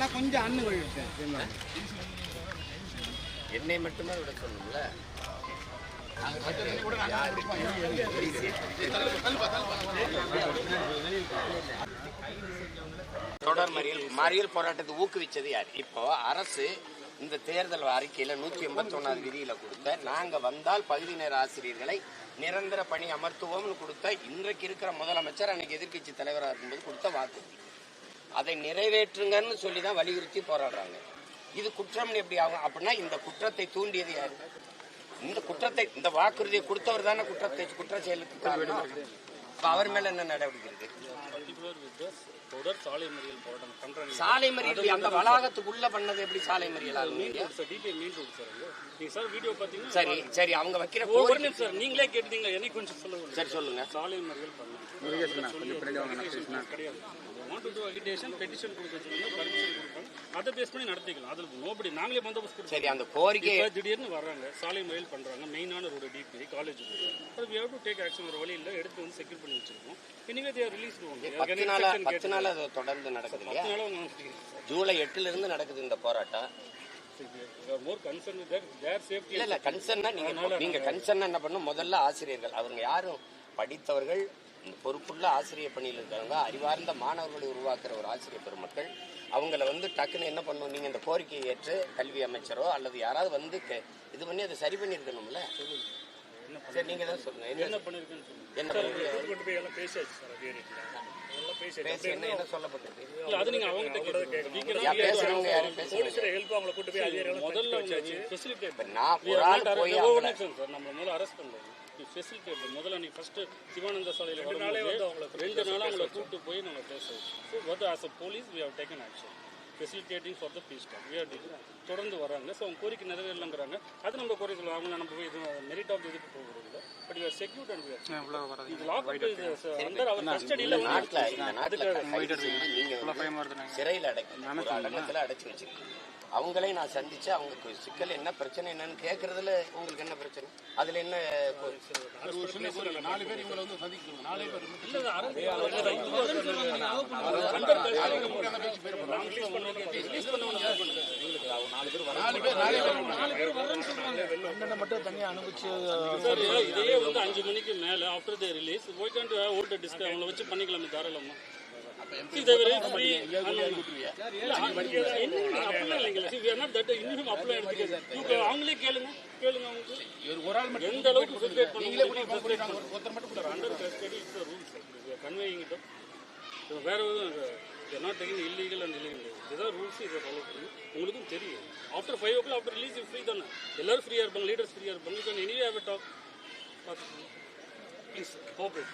ஆனால் கொஞ்சம் அண்ணு விழுட்டேன் என்னை மட்டுமே விட சொல்லணும்ல? தொடர் மறியல் மறியல் போராட்டத்தை ஊக்குவிச்சது யார்? இப்போ அரசு இந்த தேர்தல் அறிக்கையில நூத்தி எண்பத்தி ஒன்னாவது விதியில கொடுத்த நாங்க வந்தால் பகுதி நேர ஆசிரியர்களை நிரந்தர பணி அமர்த்துவோம்னு கொடுத்த இன்றைக்கு இருக்கிற முதலமைச்சர் அன்னைக்கு எதிர்க்கட்சி தலைவராக இருக்கும்போது கொடுத்த வாக்குறுதி அதை நிறைவேற்றுங்கன்னு சொல்லி தான் வலியுறுத்தி போராடுறாங்க. இது குற்றம் எப்படி ஆகும்? அப்படின்னா இந்த குற்றத்தை தூண்டியது யாரு? இந்த குற்றத்தை இந்த வாக்குறுதியை கொடுத்தவர் தானே குற்றத்தை குற்ற செயலுக்கு அவர் மேல என்ன நடவடிக்கை தொடர் சாலை மறியல் போராட்டம் சாலை மறியல் அந்த வளாகத்துக்குள்ள பண்ணது எப்படி சாலை மறியல் சார் வீடியோ பாத்தீங்கன்னா சரி சரி அவங்க வைக்கிற ஒரு நிமிஷம் சார் நீங்களே கேட்டீங்க என்னை கொஞ்சம் சொல்ல விடுங்க. சரி சொல்லுங்க. சாலை மறியல் பண்ணலாம் கிடையாது. வாண்ட் டு அகிடேஷன் பெட்டிஷன் கொடுக்க சொல்லுங்க பர்மிஷன் கொடுப்பாங்க அதை பேஸ் பண்ணி நடத்திக்கலாம். அதுல நோபடி நாங்களே பந்தோபஸ்து சரி அந்த கோரிக்கை திடீர்னு வர்றாங்க. சாலை மறியல் பண்றாங்க. மெயினான ரோடு டிபிஐ காலேஜ் அது we have to take action ஒரு வழி இல்ல. எடுத்து வந்து செக்யூர் பண்ணி வச்சிருக்கோம். எனிவே தேர் ரிலீஸ் நாளா பத்து நாள் அது தொடர்ந்து நடக்குது பத்து நாளா ஜூலை எட்டுல இருந்து நடக்குது இந்த போராட்டம். மோர் கன்சர்ன் தேர் தேர் சேஃப்டி இல்ல இல்ல கன்சர்னா நீங்க நீங்க கன்சர்ன் என்ன பண்ணும் முதல்ல ஆசிரியர்கள். அவங்க யாரும் படித்தவர்கள் இந்த பொறுப்புள்ள ஆசிரியர் பணியில் இருக்கிறவங்க அறிவார்ந்த மாணவர்களை உருவாக்குற ஒரு ஆசிரியர் பெருமக்கள் அவங்கள வந்து டக்குன்னு என்ன பண்ணும்? நீங்க இந்த கோரிக்கையை ஏற்று கல்வி அமைச்சரோ அல்லது யாராவது வந்து இது பண்ணி அதை சரி பண்ணியிருக்கணும்ல? சரி நீங்க தான் சொல்லுங்க. என்ன சொல்லுங்க. என்ன பேசியாச்சு சார் முதல்ல நம்ம முதல்ல நீ ஃபர்ஸ்ட் சிவானந்த சாலையில வரும்போது ரெண்டு நாளா அவங்கள கூட்டு போய் நம்ம பேசுவோம். ஸோ வந்து as a police we have taken action facilitating for the peace talk we are தொடர்ந்து வராங்க. ஸோ அவங்க கோரிக்கை நிறைவேறலங்கிறாங்க. அது நம்ம குறை சொல்லுவோம் அவங்க நம்ம போய் இது மெரிட் ஆஃப் இதுக்கு போகிறது இல்லை. But you are secured and இது லாக் அண்டர் அவர் கஸ்டடியில் வந்து சிறையில் அடைக்க ஒரு அடக்கத்துல அடைச்சு வச்சிருக்கீங்க. அவங்களையும் நான் சந்திச்சு அவங்க சிக்கல் என்ன பிரச்சனை என்னன்னு கேட்கறதுல உங்களுக்கு என்ன பிரச்சனை அதுல என்ன கொ- நாலு பேர் இவங்களை வந்து சந்திக்கணும் நாலே பேர் நாலு பேர் நாலே பேர் அண்ணனை மட்டும் தனியா அனுப்பிச்சு இதையே வந்து அஞ்சு மணிக்கு மேல after the release old disk அவங்கள வச்சு பண்ணிக்கலாமே தாராளமா இதை வெரி ஃப்ரீ அவங்களே கேளுங்க கேளுங்க அவங்களுக்கு எந்த அளவுக்கு ஃபெசிலிட்டேட் நீங்களே அண்டர் கஸ்டடி ரூல்ஸ் கன்வேயிங்கிட்ட வேற எதுவும் not taking illegal and illegal இதுதான் ரூல்ஸ் இதை ஃபாலோ பண்ணி உங்களுக்கும் தெரியும் after five o'clock after release free தானே எல்லாரும் ஃப்ரீயாக இருப்பாங்க லீடர்ஸ் ஃப்ரீயாக இருப்பாங்க so anyway have talk please cooperate